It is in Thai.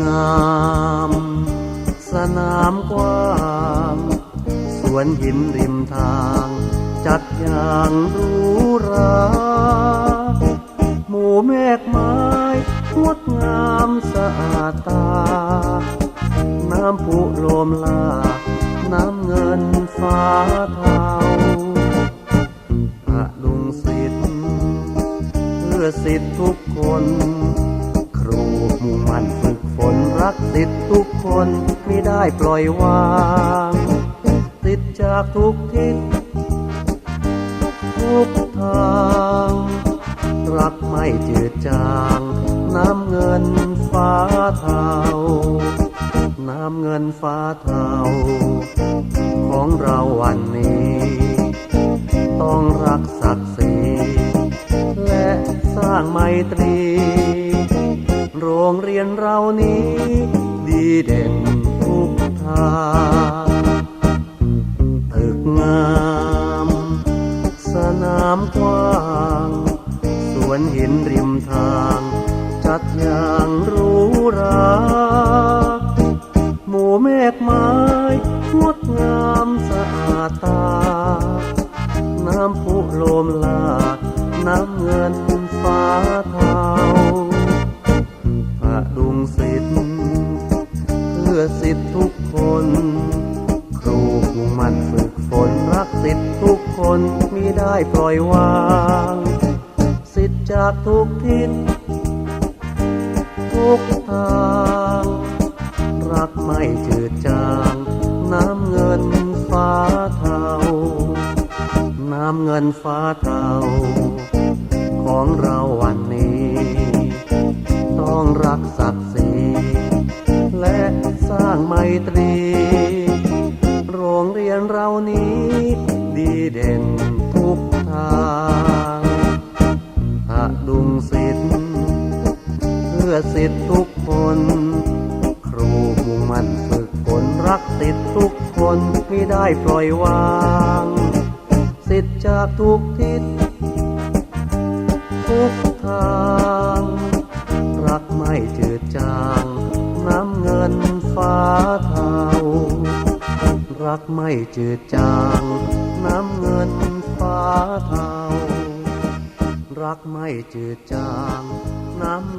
งาม สนามกว้างสวนหินริมทาง จัดอย่างรูหราหมู่เมฆไม้งดงามสะอาดตา น้ำพุโลมลา น้ำเงินฟ้าเทาพระลุงสิทธิ์เพื่อสิทธิ์ทุกคน รักสิทธิ์ทุกคนไม่ได้ปล่อยวาง ติดจากทุกทิศทุกทาง รักไม่จืดจาง น้ำเงินฟ้าเทาน้ำเงินฟ้าเทาของเราวันนี้ ต้องรักศักดิ์ศรีและสร้างไมตรี โรงเรียนเรานี้ ดีเด่นทุกทางตึกงาม สนามกว้างสวนหินริมทาง จัดอย่างหรูหราหมู่เมฆไม้งดงามสะอาดตา น้ำพุโลมลา น้ำเงินฟ้าทา สิทธิ์เพื่อสิทธิ์ทุกคน ครูมุ่งมั่นฝึกฝนรักสิทธิ์ทุกคนมิได้ปล่อยวาง สิทธิ์จากทุกทิศทุกทาง รักไม่จืดจาง น้ำเงินฟ้าเทา น้ำเงินฟ้าเทาของเราวันนี้ รักศักดิ์ศรีและสร้างไมตรี โรงเรียนเรานี้ ดีเด่นทุกทางหะดุงสิทธิ์เพื่อสิทธิ์ทุกคน ครูมุ่งมั่นฝึกฝนรักสิทธิ์ทุกคนไม่ได้ปล่อยวาง สิทธิ์จากทุกทิศทุกทาง จืดจางน้ำเงินฟ้าเทารักไม่จืดจาง น้ำเงินฟ้าเทารักไม่จืดจาง น้ำ